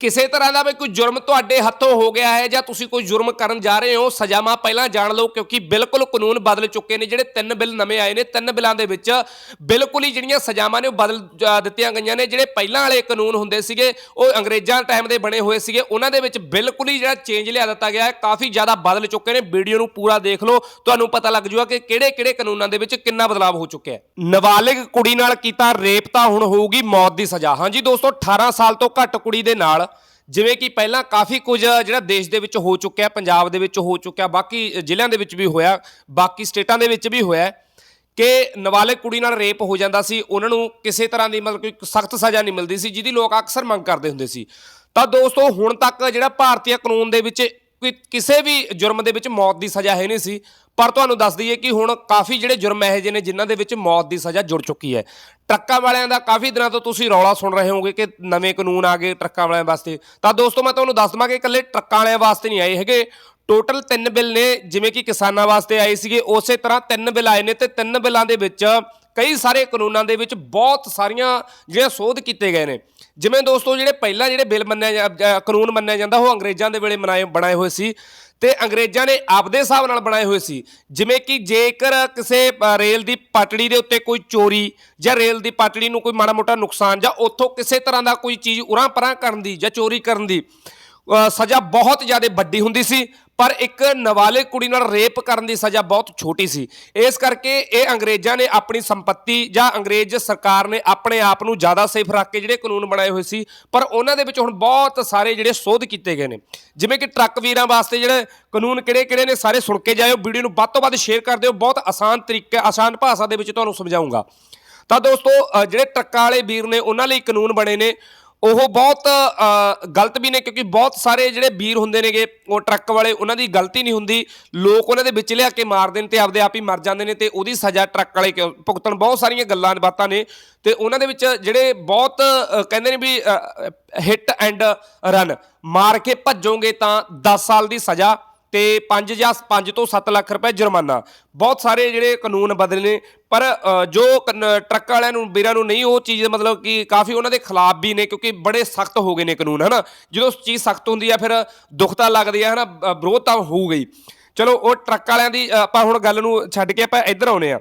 ਕਿਸੇ ਤਰ੍ਹਾਂ ਦਾ ਵੀ ਕੋਈ ਜੁਰਮ ਤੁਹਾਡੇ ਹੱਥੋਂ ਹੋ ਗਿਆ ਹੈ ਜਾਂ ਤੁਸੀਂ ਕੋਈ ਜੁਰਮ ਕਰਨ ਜਾ ਰਹੇ ਹੋ, ਸਜ਼ਾਵਾਂ ਪਹਿਲਾਂ ਜਾਣ ਲਓ ਕਿਉਂਕਿ ਬਿਲਕੁਲ ਕਾਨੂੰਨ ਬਦਲ ਚੁੱਕੇ ਨੇ ਜਿਹੜੇ ਤਿੰਨ ਬਿੱਲ ਨਵੇਂ ਆਏ ਨੇ। ਤਿੰਨ ਬਿੱਲਾਂ ਦੇ ਵਿੱਚ ਬਿਲਕੁਲ ਹੀ ਜਿਹੜੀਆਂ ਸਜ਼ਾਵਾਂ ਨੇ ਉਹ ਬਦਲ ਦਿੱਤੀਆਂ ਗਈਆਂ ਨੇ। ਜਿਹੜੇ ਪਹਿਲਾਂ ਵਾਲੇ ਕਾਨੂੰਨ ਹੁੰਦੇ ਸੀਗੇ, ਉਹ ਅੰਗਰੇਜ਼ਾਂ ਟਾਈਮ ਦੇ ਬਣੇ ਹੋਏ ਸੀਗੇ। ਉਹਨਾਂ ਦੇ ਵਿੱਚ ਬਿਲਕੁਲ ਹੀ ਜਿਹੜਾ ਚੇਂਜ ਲਿਆ ਦਿੱਤਾ ਗਿਆ ਹੈ। ਕਾਫੀ ਜ਼ਿਆਦਾ ਬਦਲ ਚੁੱਕੇ ਨੇ। ਵੀਡੀਓ ਨੂੰ ਪੂਰਾ ਦੇਖ ਲਓ। ਤੁਹਾਨੂੰ ਪਤਾ ਲੱਗ ਜੂਗਾ ਕਿ ਕਿਹੜੇ ਕਿਹੜੇ ਕਾਨੂੰਨਾਂ ਦੇ ਵਿੱਚ ਕਿੰਨਾ ਬਦਲਾਅ ਹੋ ਚੁੱਕਿਆ ਹੈ। ਨਾਬਾਲਿਗ ਕੁੜੀ ਨਾਲ ਕੀਤਾ ਰੇਪ ਤਾਂ ਹੁਣ ਹੋਊਗੀ ਮੌਤ ਦੀ ਸਜ਼ਾ। ਹਾਂਜੀ ਦੋਸਤੋ 18 ਸਾਲ ਤੋਂ ਘੱਟ ਕੁੜੀ ਦੇ ਨਾਲ ਜਿਵੇਂ ਕਿ ਪਹਿਲਾਂ ਕਾਫੀ ਕੁਝ ਜਿਹੜਾ ਦੇਸ਼ ਦੇ ਵਿੱਚ ਹੋ ਚੁੱਕਿਆ, ਪੰਜਾਬ ਦੇ ਵਿੱਚ ਹੋ ਚੁੱਕਿਆ, ਬਾਕੀ ਜ਼ਿਲ੍ਹਿਆਂ ਦੇ ਵਿੱਚ ਵੀ ਹੋਇਆ, ਬਾਕੀ ਸਟੇਟਾਂ ਦੇ ਵਿੱਚ ਵੀ ਹੋਇਆ ਕਿ ਨਾਬਾਲਿਗ ਕੁੜੀ ਨਾਲ ਰੇਪ ਹੋ ਜਾਂਦਾ ਸੀ, ਉਹਨਾਂ ਨੂੰ ਕਿਸੇ ਤਰ੍ਹਾਂ ਦੀ ਮਤਲਬ ਕੋਈ ਸਖਤ ਸਜ਼ਾ ਨਹੀਂ ਮਿਲਦੀ ਸੀ, ਜਿਹਦੀ ਲੋਕ ਅਕਸਰ ਮੰਗ ਕਰਦੇ ਹੁੰਦੇ ਸੀ। ਤਾਂ ਦੋਸਤੋ, ਹੁਣ ਤੱਕ ਜਿਹੜਾ ਭਾਰਤੀ ਕਾਨੂੰਨ ਦੇ ਵਿੱਚ ਕੋਈ ਕਿਸੇ ਵੀ ਜੁਰਮ ਦੇ ਵਿੱਚ ਮੌਤ ਦੀ ਸਜ਼ਾ ਹੈ ਨਹੀਂ ਸੀ। ਪਰ ਤੁਹਾਨੂੰ ਦੱਸ ਦਈਏ ਕਿ ਹੁਣ ਕਾਫੀ ਜਿਹੜੇ ਜੁਰਮ ਇਹੋ ਜਿਹੇ ਨੇ, ਜਿਨ੍ਹਾਂ ਦੇ ਵਿੱਚ ਮੌਤ ਦੀ ਸਜ਼ਾ ਜੁੜ ਚੁੱਕੀ ਹੈ। ਟਰੱਕਾਂ ਵਾਲਿਆਂ ਦਾ ਕਾਫੀ ਦਿਨਾਂ ਤੋਂ ਤੁਸੀਂ ਰੌਲਾ ਸੁਣ ਰਹੇ ਹੋਵੋਗੇ ਕਿ ਨਵੇਂ ਕਾਨੂੰਨ ਆ ਗਏ ਟਰੱਕਾਂ ਵਾਲਿਆਂ ਵਾਸਤੇ। ਤਾਂ ਦੋਸਤੋ, ਮੈਂ ਤੁਹਾਨੂੰ ਦੱਸ ਦਵਾਂ ਕਿ ਇਕੱਲੇ ਟਰੱਕਾਂ ਵਾਲਿਆਂ ਵਾਸਤੇ ਨਹੀਂ ਆਏ ਹੈਗੇ। ਟੋਟਲ ਤਿੰਨ ਬਿੱਲ ਨੇ, ਜਿਵੇਂ ਕਿ ਕਿਸਾਨਾਂ ਵਾਸਤੇ ਆਏ ਸੀਗੇ। ਉਸੇ ਤਰ੍ਹਾਂ ਤਿੰਨ ਬਿੱਲ ਆਏ ਨੇ ਤੇ ਤਿੰਨ ਬਿੱਲਾਂ ਦੇ ਵਿੱਚ ਕਈ ਸਾਰੇ ਕਾਨੂੰਨਾਂ ਦੇ ਵਿੱਚ ਬਹੁਤ ਸਾਰੀਆਂ ਜਿਹੜੀਆਂ ਸੋਧ ਕੀਤੇ ਗਏ ਨੇ। ਜਿਵੇਂ ਦੋਸਤੋ, ਜਿਹੜੇ ਪਹਿਲਾਂ ਜਿਹੜੇ ਬਿੱਲ ਮੰਨਿਆ ਜਾ- ਕਾਨੂੰਨ ਮੰਨਿਆ ਜਾਂਦਾ, ਉਹ ਅੰਗਰੇਜ਼ਾਂ ਦੇ ਵੇਲੇ ਬਣਾਏ ਬਣਾਏ ਹੋਏ ਸੀ ਤੇ ਅੰਗਰੇਜ਼ਾਂ ਨੇ ਆਪਦੇ ਹਿਸਾਬ ਨਾਲ ਬਣਾਏ ਹੋਏ ਸੀ। ਜਿਵੇਂ ਕਿ ਜੇਕਰ ਕਿਸੇ ਰੇਲ ਦੀ ਪਟੜੀ ਦੇ ਉੱਤੇ ਕੋਈ ਚੋਰੀ ਜਾਂ ਰੇਲ ਦੀ ਪਟੜੀ ਨੂੰ ਕੋਈ ਮਾੜਾ ਮੋਟਾ ਨੁਕਸਾਨ ਜਾਂ ਉੱਥੋਂ ਕਿਸੇ ਤਰ੍ਹਾਂ ਦਾ ਕੋਈ ਚੀਜ਼ ਉਰਾਂ ਪਰਾਂ ਕਰਨ ਦੀ ਜਾਂ ਚੋਰੀ ਕਰਨ ਦੀ ਸਜ਼ਾ ਬਹੁਤ ਜ਼ਿਆਦਾ ਵੱਡੀ ਹੁੰਦੀ ਸੀ। ਪਰ ਇੱਕ ਨਾਬਾਲਿਗ ਕੁੜੀ ਨਾਲ ਰੇਪ ਕਰਨ ਦੀ ਸਜ਼ਾ ਬਹੁਤ ਛੋਟੀ ਸੀ। ਇਸ ਕਰਕੇ ਇਹ ਅੰਗਰੇਜ਼ਾਂ ਨੇ ਆਪਣੀ ਸੰਪਤੀ ਜਾਂ ਅੰਗਰੇਜ਼ ਸਰਕਾਰ ਨੇ ਆਪਣੇ ਆਪ ਨੂੰ ਜ਼ਿਆਦਾ ਸੇਫ ਰੱਖ ਕੇ ਜਿਹੜੇ ਕਾਨੂੰਨ ਬਣਾਏ ਹੋਏ ਸੀ, ਪਰ ਉਹਨਾਂ ਦੇ ਵਿੱਚ ਹੁਣ ਬਹੁਤ ਸਾਰੇ ਜਿਹੜੇ ਸੋਧ ਕੀਤੇ ਗਏ ਨੇ। ਜਿਵੇਂ ਕਿ ਟਰੱਕ ਵੀਰਾਂ ਵਾਸਤੇ ਜਿਹੜੇ ਕਾਨੂੰਨ ਕਿਹੜੇ-ਕਿਹੜੇ ਨੇ, ਸਾਰੇ ਸੁਣ ਕੇ ਜਾਇਓ, ਵੀਡੀਓ ਨੂੰ ਵੱਧ ਤੋਂ ਵੱਧ ਸ਼ੇਅਰ ਕਰ ਦਿਓ। ਬਹੁਤ ਆਸਾਨ ਤਰੀਕੇ, ਆਸਾਨ ਭਾਸ਼ਾ ਦੇ ਵਿੱਚ ਤੁਹਾਨੂੰ ਸਮਝਾਉਂਗਾ। ਤਾਂ ਦੋਸਤੋ ਜਿਹੜੇ ਟਰੱਕਾਂ ਵਾਲੇ ਵੀਰ ਨੇ, ਉਹਨਾਂ ਲਈ ਕਾਨੂੰਨ ਬਣੇ ਨੇ। ਉਹ ਬਹੁਤ ਗਲਤ ਵੀ ਨੇ ਕਿਉਂਕਿ ਬਹੁਤ ਸਾਰੇ ਜਿਹੜੇ ਵੀਰ ਹੁੰਦੇ ਨੇਗੇ, ਉਹ ਟਰੱਕ ਵਾਲੇ ਉਹਨਾਂ ਦੀ ਗਲਤੀ ਨਹੀਂ ਹੁੰਦੀ। ਲੋਕ ਉਹਨਾਂ ਦੇ ਵਿੱਚ ਲਿਆ ਕੇ ਮਾਰਦੇ ਨੇ ਤੇ ਆਪਦੇ ਆਪ ਹੀ ਮਰ ਜਾਂਦੇ ਨੇ ਤੇ ਉਹਦੀ ਸਜ਼ਾ ਟਰੱਕ ਵਾਲੇ ਕਿਉਂ, ਭੁਗਤਣ ਬਹੁਤ ਸਾਰੀਆਂ ਗੱਲਾਂ ਬਾਤਾਂ ਨੇ। ਤੇ ਉਹਨਾਂ ਦੇ ਵਿੱਚ ਜਿਹੜੇ ਬਹੁਤ ਕਹਿੰਦੇ ਨੇ ਵੀ ਹਿੱਟ ਐਂਡ ਰਨ, ਮਾਰ ਕੇ ਭੱਜੋਗੇ ਤਾਂ 10 ਸਾਲ ਦੀ ਸਜ਼ਾ ਤੇ 5 ਜਾਂ 5 ਤੋਂ 7 ਲੱਖ ਰੁਪਏ ਜੁਰਮਾਨਾ। ਬਹੁਤ ਸਾਰੇ ਜਿਹੜੇ ਕਾਨੂੰਨ ਬਦਲੇ ਨੇ ਪਰ ਜੋ ਟਰੱਕ ਵਾਲਿਆਂ ਨੂੰ ਵੀਰਾਂ ਨੂੰ ਨਹੀਂ ਉਹ ਚੀਜ਼ ਮਤਲਬ ਕਿ ਕਾਫੀ ਉਹਨਾਂ ਦੇ ਖਿਲਾਫ ਵੀ ਨੇ ਕਿਉਂਕਿ ਬੜੇ ਸਖਤ ਹੋ ਗਏ ਨੇ ਕਾਨੂੰਨ ਹਨਾ? ਜਦੋਂ ਚੀਜ਼ ਸਖਤ ਹੁੰਦੀ ਆ ਫਿਰ ਦੁੱਖ ਤਾਂ ਲੱਗਦੀ ਆ ਹਨਾ? ਅ, ਵਿਰੋਧ ਤਾਂ ਹੋਊਗਾ ਗਈ। ਚਲੋ ਉਹ ਟਰੱਕ ਵਾਲਿਆਂ ਦੀ ਆਪਾਂ ਹੁਣ ਗੱਲ ਨੂੰ ਛੱਡ ਕੇ ਆਪਾਂ ਇੱਧਰ ਆਉਨੇ ਆ।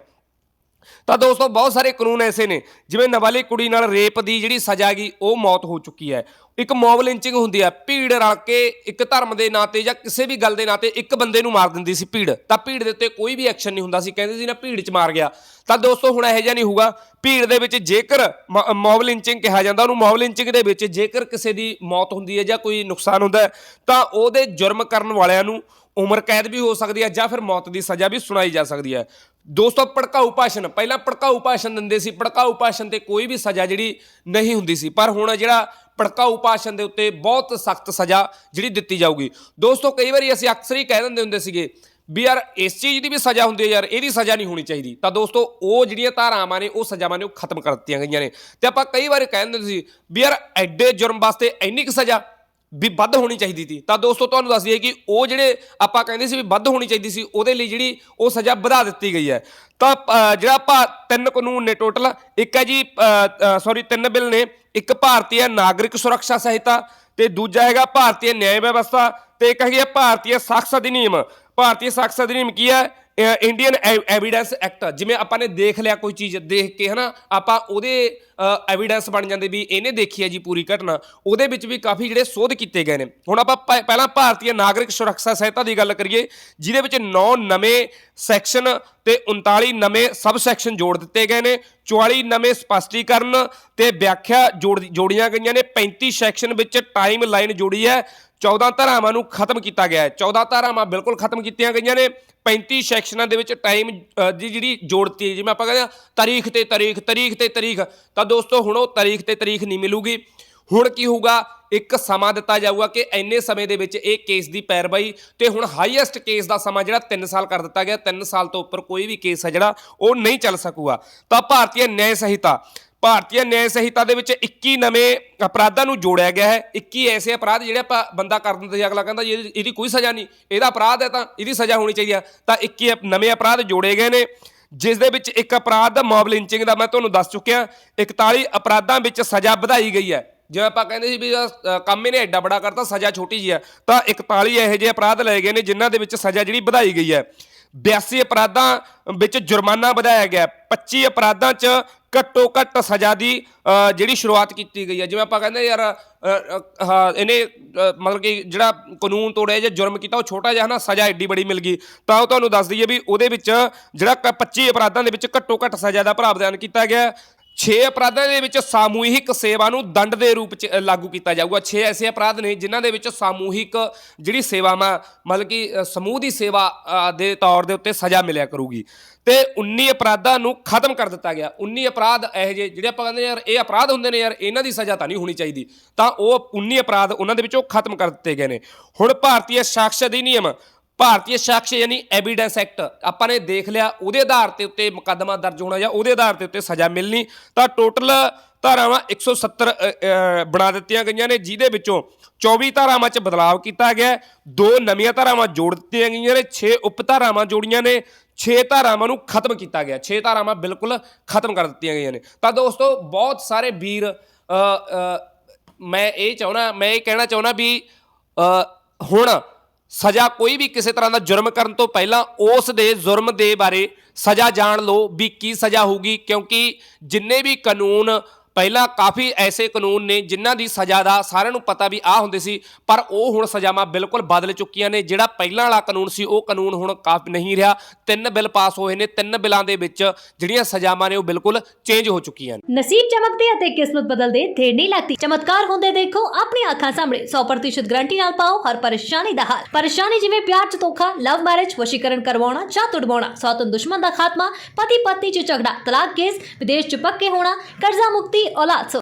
ਤਾਂ ਦੋਸਤੋ ਬਹੁਤ ਸਾਰੇ ਕਾਨੂੰਨ ਐਸੇ ਨੇ ਜਿਵੇਂ ਨਵਾਲੀ ਕੁੜੀ ਨਾਲ ਰੇਪ ਦੀ ਜਿਹੜੀ ਸਜ਼ਾ ਗਈ ਉਹ ਮੌਤ ਹੋ ਚੁੱਕੀ ਹੈ। ਇੱਕ ਮੌਬ ਲਿੰਚਿੰਗ ਹੁੰਦੀ ਹੈ ਭੀੜ ਰਲ ਕੇ ਇੱਕ ਧਰਮ ਦੇ ਨਾਂ ਤੇ ਜਾਂ ਕਿਸੇ ਵੀ ਗੱਲ ਦੇ ਨਾਂ ਤੇ ਇੱਕ ਬੰਦੇ ਨੂੰ ਮਾਰ ਦਿੰਦੀ ਸੀ ਭੀੜ। ਤਾਂ ਭੀੜ ਦੇ ਉੱਤੇ ਕੋਈ ਵੀ ਐਕਸ਼ਨ ਨਹੀਂ ਹੁੰਦਾ ਸੀ, ਕਹਿੰਦੇ ਸੀ ਨਾ ਭੀੜ 'ਚ ਮਾਰ ਗਿਆ। ਤਾਂ ਦੋਸਤੋ, ਹੁਣ ਇਹੋ ਜਿਹਾ ਨਹੀਂ ਹੋਊਗਾ। ਭੀੜ ਦੇ ਵਿੱਚ ਜੇਕਰ ਮੌਬ ਲਿੰਚਿੰਗ ਕਿਹਾ ਜਾਂਦਾ, ਉਹਨੂੰ ਮੌਬ ਲਿੰਚਿੰਗ ਦੇ ਵਿੱਚ ਜੇਕਰ ਕਿਸੇ ਦੀ ਮੌਤ ਹੁੰਦੀ ਹੈ ਜਾਂ ਕੋਈ ਨੁਕਸਾਨ ਹੁੰਦਾ ਤਾਂ ਉਹਦੇ ਜੁਰਮ ਕਰਨ ਵਾਲਿਆਂ ਨੂੰ ਉਮਰ ਕੈਦ ਵੀ ਹੋ ਸਕਦੀ ਹੈ ਜਾਂ ਫਿਰ ਮੌਤ ਦੀ ਸਜ਼ਾ ਵੀ ਸੁਣਾਈ ਜਾ ਸਕਦੀ ਹੈ। ਦੋਸਤੋ, ਭੜਕਾਊ ਭਾਸ਼ਣ, ਪਹਿਲਾਂ ਭੜਕਾਊ ਭਾਸ਼ਣ ਦਿੰਦੇ ਸੀ, ਭੜਕਾਊ ਭਾਸ਼ਣ ਤੇ ਕੋਈ ਵੀ ਸਜ਼ਾ ਜਿਹੜੀ ਨਹੀਂ ਹੁੰਦੀ ਸੀ। ਪਰ ਹੁਣ ਜਿਹੜਾ ਭੜਕਾਊ ਭਾਸ਼ਣ ਦੇ ਉੱਤੇ ਬਹੁਤ ਸਖਤ ਸਜ਼ਾ ਜਿਹੜੀ ਦਿੱਤੀ ਜਾਊਗੀ। ਦੋਸਤੋ, ਕਈ ਵਾਰੀ ਅਸੀਂ ਅਕਸਰ ਹੀ ਕਹਿ ਦਿੰਦੇ ਹੁੰਦੇ ਸੀਗੇ ਵੀ ਯਾਰ ਇਸ ਚੀਜ਼ ਦੀ ਵੀ ਸਜ਼ਾ ਹੁੰਦੀ ਹੈ ਯਾਰ, ਇਹਦੀ ਸਜ਼ਾ ਨਹੀਂ ਹੋਣੀ ਚਾਹੀਦੀ। ਤਾਂ ਦੋਸਤੋ, ਉਹ ਜਿਹੜੀਆਂ ਧਾਰਾਵਾਂ ਨੇ, ਉਹ ਸਜ਼ਾਵਾਂ ਨੇ ਉਹ ਖਤਮ ਕਰ ਦਿੱਤੀਆਂ ਗਈਆਂ ਨੇ। ਤੇ ਆਪਾਂ ਕਈ ਵਾਰ ਕਹਿ ਦਿੰਦੇ ਸੀ ਵੀ ਯਾਰ ਐਡੇ ਜੁਰਮ ਵਾਸਤੇ ਇੰਨੀ ਕੁ ਸਜ਼ਾ ਵੀ ਵੱਧ ਹੋਣੀ ਚਾਹੀਦੀ ਸੀ। ਤਾਂ ਦੋਸਤੋ, ਤੁਹਾਨੂੰ ਦੱਸ ਦਈਏ ਕਿ ਉਹ ਜਿਹੜੇ ਆਪਾਂ ਕਹਿੰਦੇ ਸੀ ਵੀ ਵੱਧ ਹੋਣੀ ਚਾਹੀਦੀ ਸੀ, ਉਹਦੇ ਲਈ ਜਿਹੜੀ ਉਹ ਸਜ਼ਾ ਵਧਾ ਦਿੱਤੀ ਗਈ ਹੈ। ਤਾਂ ਜਿਹੜਾ ਆਪਾਂ ਤਿੰਨ ਕਾਨੂੰਨ ਨੇ ਟੋਟਲ ਇੱਕ ਹੈ ਜੀ ਸੌਰੀ ਤਿੰਨ ਬਿੱਲ ਨੇ, ਇੱਕ ਭਾਰਤੀ ਨਾਗਰਿਕ ਸੁਰੱਖਿਆ ਸੰਹਿਤਾ ਤੇ ਦੂਜਾ ਹੈਗਾ ਭਾਰਤੀ ਨਿਆਂ ਵਿਵਸਥਾ, ਤੇ ਇੱਕ ਹੈਗੀ ਹੈ ਭਾਰਤੀ ਸਾਖਸ ਅਧਿਨਿਯਮ। ਭਾਰਤੀ ਸਾਖਸ ਅਧਿਨਿਯਮ ਕੀ ਹੈ? ਇੰਡੀਅਨ ਐਵੀਡੈਂਸ ਐਕਟ ਜਿਵੇਂ ਆਪਾਂ ਨੇ ਦੇਖ ਲਿਆ ਕੋਈ ਚੀਜ਼, ਦੇਖ ਕੇ ਹਨਾ, ਆਪਾਂ ਉਹਦੇ ਐਵੀਡੈਂਸ ਬਣ ਜਾਂਦੇ ਵੀ ਇਹਨੇ ਦੇਖੀ ਹੈ ਜੀ ਪੂਰੀ ਘਟਨਾ। ਉਹਦੇ ਵਿੱਚ ਵੀ ਕਾਫੀ ਜਿਹੜੇ ਸੋਧ ਕੀਤੇ ਗਏ ਨੇ। ਹੁਣ ਆਪਾਂ ਪ- ਪਹਿਲਾਂ ਭਾਰਤੀ ਨਾਗਰਿਕ ਸੁਰੱਖਿਆ ਸਹਾਇਤਾ ਦੀ ਗੱਲ ਕਰੀਏ, ਜਿਹਦੇ ਵਿੱਚ 9 ਨਵੇਂ ਸੈਕਸ਼ਨ ਤੇ 39 ਨਵੇਂ ਸਬ ਸੈਕਸ਼ਨ ਜੋੜ ਦਿੱਤੇ ਗਏ ਨੇ 44 ਨਵੇਂ ਸਪਸ਼ਟੀਕਰਨ ਤੇ ਵਿਆਖਿਆ ਜੋੜ, ਜੋੜੀਆਂ ਗਈਆਂ ਨੇ 35 ਸੈਕਸ਼ਨ ਵਿੱਚ ਟਾਈਮ ਲਾਈਨ ਜੋੜੀ ਹੈ 14 ਧਾਰਾਵਾਂ ਨੂੰ ਖਤਮ ਕੀਤਾ ਗਿਆ ਹੈ। 14 ਧਾਰਾਵਾਂ ਬਿਲਕੁਲ ਖਤਮ ਕੀਤੀਆਂ ਗਈਆਂ ਨੇ। 35 ਸੈਕਸ਼ਨਾਂ ਦੇ ਵਿੱਚ ਟਾਈਮ ਦੀ ਜਿਹੜੀ ਜੋੜਤੀ ਜਿਵੇਂ ਆਪਾਂ ਕਹਿੰਦੇ ਆ ਤਾਰੀਖ ਤੇ ਤਾਰੀਖ ਤਾਰੀਖ ਤੇ ਤਾਰੀਖ। ਤਾਂ ਦੋਸਤੋ, ਹੁਣ ਉਹ ਤਾਰੀਖ ਤੇ ਤਾਰੀਖ ਨਹੀਂ ਮਿਲੂਗੀ। ਹੁਣ ਕੀ ਹੋਊਗਾ? ਇੱਕ ਸਮਾਂ ਦਿੱਤਾ ਜਾਊਗਾ ਕਿ ਇੰਨੇ ਸਮੇਂ ਦੇ ਵਿੱਚ ਇਹ ਕੇਸ ਦੀ ਪੈਰਵਾਈ ਤੇ ਹੁਣ ਹਾਈਐਸਟ ਕੇਸ ਦਾ ਸਮਾਂ ਜਿਹੜਾ 3 ਸਾਲ ਕਰ ਦਿੱਤਾ ਗਿਆ। 3 ਸਾਲ ਤੋਂ ਉੱਪਰ ਕੋਈ ਵੀ ਕੇਸ ਹੈ ਜਿਹੜਾ, ਉਹ ਨਹੀਂ ਚੱਲ ਸਕੂਗਾ। ਤਾਂ ਭਾਰਤੀ ਨਿਆਂ ਸੰਹਿਤਾ। ਭਾਰਤੀ ਨਿਆਂ ਸੰਹਿਤਾ ਦੇ ਵਿੱਚ 21 ਨਵੇਂ ਅਪਰਾਧਾਂ ਨੂੰ ਜੋੜਿਆ ਗਿਆ ਹੈ 21 ਐਸੇ ਅਪਰਾਧ ਜਿਹੜੇ ਆਪਾਂ ਬੰਦਾ ਕਰ ਦਿੰਦਾ ਸੀ ਅਗਲਾ ਕਹਿੰਦਾ ਜੀ ਇਹਦੀ ਇਹਦੀ ਕੋਈ ਸਜ਼ਾ ਨਹੀਂ ਇਹਦਾ ਅਪਰਾਧ ਹੈ ਤਾਂ ਇਹਦੀ ਸਜ਼ਾ ਹੋਣੀ ਚਾਹੀਦੀ ਹੈ ਤਾਂ 21 ਅਪ- ਨਵੇਂ ਅਪਰਾਧ ਜੋੜੇ ਗਏ ਨੇ ਜਿਸ ਦੇ ਵਿੱਚ ਇੱਕ ਅਪਰਾਧ ਮੌਬ ਲਿੰਚਿੰਗ ਦਾ ਮੈਂ ਤੁਹਾਨੂੰ ਦੱਸ ਚੁੱਕਿਆ 41 ਅਪਰਾਧਾਂ ਵਿੱਚ ਸਜ਼ਾ ਵਧਾਈ ਗਈ ਹੈ ਜਿਵੇਂ ਆਪਾਂ ਕਹਿੰਦੇ ਸੀ ਵੀ ਕੰਮ ਇਹਨੇ ਐਡਾ ਬੜਾ ਕਰਤਾ ਸਜ਼ਾ ਛੋਟੀ ਜੀ ਹੈ ਤਾਂ 41 ਇਹੋ ਜਿਹੇ ਅਪਰਾਧ ਲਏ ਗਏ ਨੇ ਜਿਨ੍ਹਾਂ ਦੇ ਵਿੱਚ ਸਜ਼ਾ ਜਿਹੜੀ ਵਧਾਈ ਗਈ ਹੈ 82 ਅਪਰਾਧਾਂ ਵਿੱਚ ਜੁਰਮਾਨਾ ਵਧਾਇਆ ਗਿਆ ਹੈ। 25 ਅਪਰਾਧਾਂ 'ਚ ਘੱਟੋ ਘੱਟ ਸਜ਼ਾ ਦੀ ਅ, ਜਿਹੜੀ ਸ਼ੁਰੂਆਤ ਕੀਤੀ ਗਈ ਹੈ ਜਿਵੇਂ ਆਪਾਂ ਕਹਿੰਦੇ ਯਾਰ ਅ, ਅ, ਹਾਂ ਇਹਨੇ ਅ, ਮਤਲਬ ਕਿ ਜਿਹੜਾ ਕਾਨੂੰਨ ਤੋੜਿਆ ਜਾਂ ਜੁਰਮ ਕੀਤਾ ਉਹ ਛੋਟਾ ਜਿਹਾ ਨਾ ਸਜ਼ਾ ਐਡੀ ਬੜੀ ਮਿਲ ਗਈ ਤਾਂ ਉਹ ਤੁਹਾਨੂੰ ਦੱਸ ਦਈਏ ਵੀ ਉਹਦੇ ਵਿੱਚ ਜਿਹੜਾ ਕ- 25 ਅਪਰਾਧਾਂ ਦੇ ਵਿੱਚ ਘੱਟੋ ਘੱਟ ਸਜ਼ਾ ਦਾ ਪ੍ਰਾਵਧਾਨ ਕੀਤਾ ਗਿਆ ਹੈ। 6 ਅਪਰਾਧਾਂ ਦੇ ਵਿੱਚ ਸਾਮੂਹਿਕ ਸੇਵਾ ਨੂੰ ਦੰਡ ਦੇ ਰੂਪ ਚ ਲਾਗੂ ਕੀਤਾ ਜਾਊਗਾ। 6 ਐਸੇ ਅਪਰਾਧ ਨੇ ਜਿਨ੍ਹਾਂ ਦੇ ਵਿੱਚ ਸਾਮੂਹਿਕ ਜਿਹੜੀ ਸੇਵਾਵਾਂ, ਮਤਲਬ ਕਿ ਸਮੂਹ ਦੀ ਸੇਵਾ ਦੇ ਤੌਰ ਦੇ ਉੱਤੇ ਸਜ਼ਾ ਮਿਲਿਆ ਕਰੂਗੀ। ਤੇ 19 ਅਪਰਾਧਾਂ ਨੂੰ ਖਤਮ ਕਰ ਦਿੱਤਾ ਗਿਆ। 19 ਅਪਰਾਧ ਇਹੋ ਜਿਹੇ, ਜਿਹੜੇ ਆਪਾਂ ਕਹਿੰਦੇ ਯਾਰ, ਇਹ ਅਪਰਾਧ ਹੁੰਦੇ ਨੇ ਯਾਰ, ਇਹਨਾਂ ਦੀ ਸਜ਼ਾ ਤਾਂ ਨਹੀਂ ਹੋਣੀ ਚਾਹੀਦੀ। ਤਾਂ ਉਹ 19 ਅਪਰਾਧ ਉਹਨਾਂ ਦੇ ਵਿੱਚੋਂ ਖਤਮ ਕਰ ਦਿੱਤੇ ਗਏ ਨੇ। ਹੁਣ ਭਾਰਤੀ ਸਾਖਸ਼ ਅਧਿਨਿਯਮ ਭਾਰਤੀ ਸਾਕਸ਼ ਯਾਨੀ ਐਵੀਡੈਂਸ ਐਕਟ ਆਪਾਂ ਨੇ ਦੇਖ ਲਿਆ ਉਹਦੇ ਆਧਾਰ ਤੇ ਉੱਤੇ ਮੁਕੱਦਮਾ ਦਰਜ ਹੋਣਾ ਜਾਂ ਉਹਦੇ ਆਧਾਰ ਤੇ ਉੱਤੇ ਸਜ਼ਾ ਮਿਲਣੀ ਤਾਂ ਟੋਟਲ ਧਾਰਾਵਾਂ 170 ਅ, ਅ, ਬਣਾ ਦਿੱਤੀਆਂ ਗਈਆਂ ਨੇ ਜਿਹਦੇ ਵਿੱਚੋਂ 24 ਧਾਰਾਵਾਂ 'ਚ ਬਦਲਾਅ ਕੀਤਾ ਗਿਆ ਦੋ ਨਵੀਆਂ ਧਾਰਾਵਾਂ ਜੋੜ ਦਿੱਤੀਆਂ ਗਈਆਂ ਨੇ 6 ਉਪ ਧਾਰਾਵਾਂ ਜੋੜੀਆਂ ਨੇ 6 ਧਾਰਾਵਾਂ ਨੂੰ ਖਤਮ ਕੀਤਾ ਗਿਆ 6 ਧਾਰਾਵਾਂ ਬਿਲਕੁਲ ਖਤਮ ਕਰ ਦਿੱਤੀਆਂ ਗਈਆਂ ਨੇ। ਤਾਂ ਦੋਸਤੋ ਬਹੁਤ ਸਾਰੇ ਵੀਰ ਮੈਂ ਇਹ ਚਾਹਣਾ ਮੈਂ ਇਹ ਕਹਿਣਾ ਚਾਹਣਾ ਵੀ ਹੁਣ ਸਜ਼ਾ ਕੋਈ ਵੀ ਕਿਸੇ ਤਰ੍ਹਾਂ ਦਾ ਜੁਰਮ ਕਰਨ ਤੋਂ ਪਹਿਲਾਂ ਉਸ ਦੇ ਜੁਰਮ ਦੇ ਬਾਰੇ ਸਜ਼ਾ ਜਾਣ ਲਓ ਵੀ ਕੀ ਸਜ਼ਾ ਹੋਊਗੀ, ਕਿਉਂਕਿ ਜਿੰਨੇ ਵੀ ਕਾਨੂੰਨ ਪਹਿਲਾਂ ਕਾਫੀ ਐਸੇ ਕਾਨੂੰਨ ਨੇ ਜਿਨ੍ਹਾਂ ਦੀ ਸਜ਼ਾ ਦਾ ਸਾਰਿਆਂ ਨੂੰ ਪਤਾ ਵੀ ਆ ਹੁੰਦੇ ਸੀ, ਪਰ ਉਹ ਹੁਣ ਸਜ਼ਾਵਾਂ ਬਿਲਕੁਲ ਬਦਲ ਚੁੱਕੀਆਂ ਨੇ, ਜਿਹੜਾ ਪਹਿਲਾਂ ਵਾਲਾ ਕਾਨੂੰਨ ਸੀ, ਉਹ ਕਾਨੂੰਨ ਹੁਣ ਕਾਫੀ, ਨਹੀਂ ਰਿਹਾ। ਤਿੰਨ ਬਿੱਲ ਪਾਸ ਹੋਏ ਨੇ, ਤਿੰਨ ਬਿੱਲਾਂ ਦੇ ਵਿੱਚ ਜਿਹੜੀਆਂ ਸਜ਼ਾਵਾਂ ਨੇ, ਉਹ ਬਿਲਕੁਲ ਚੇਂਜ ਹੋ ਚੁੱਕੀਆਂ ਨੇ। ਨਸੀਬ ਚਮਕਦੇ ਅਤੇ ਕਿਸਮਤ ਬਦਲਦੇ ਦੇਰ ਨਹੀਂ ਲੱਗਦੀ। ਚਮਤਕਾਰ ਹੁੰਦੇ ਦੇਖੋ ਆਪਣੀ ਅੱਖਾਂ ਸਾਹਮਣੇ। 100% ਗਰੰਟੀ ਨਾਲ ਪਾਓ, ਹਰ ਪਰੇਸ਼ਾਨੀ ਦਾ ਹੱਲ। ਪਰੇਸ਼ਾਨੀ ਜਿਵੇਂ ਪਿਆਰ ਚ ਧੋਖਾ, ਲਵ ਮੈਰਿਜ, ਵਸ਼ੀਕਰਨ ਕਰਵਾਉਣਾ, ਜਾਂ ਤੁੜਵਾਉਣਾ ਸੌਤਨ ਦੁਸ਼ਮਣ ਦਾ ਖਾਤਮਾ ਪਤੀ ਪਤਨੀ ਚ ਝਗੜਾ, ਤਲਾਕ ਕੇਸ, ਵਿਦੇਸ਼ ਚ ਪੱਕੇ ਹੋਣਾ, ਕਰਜ਼ਾ ਮੁਕਤੀ ਔਲਾਦ ਸੋ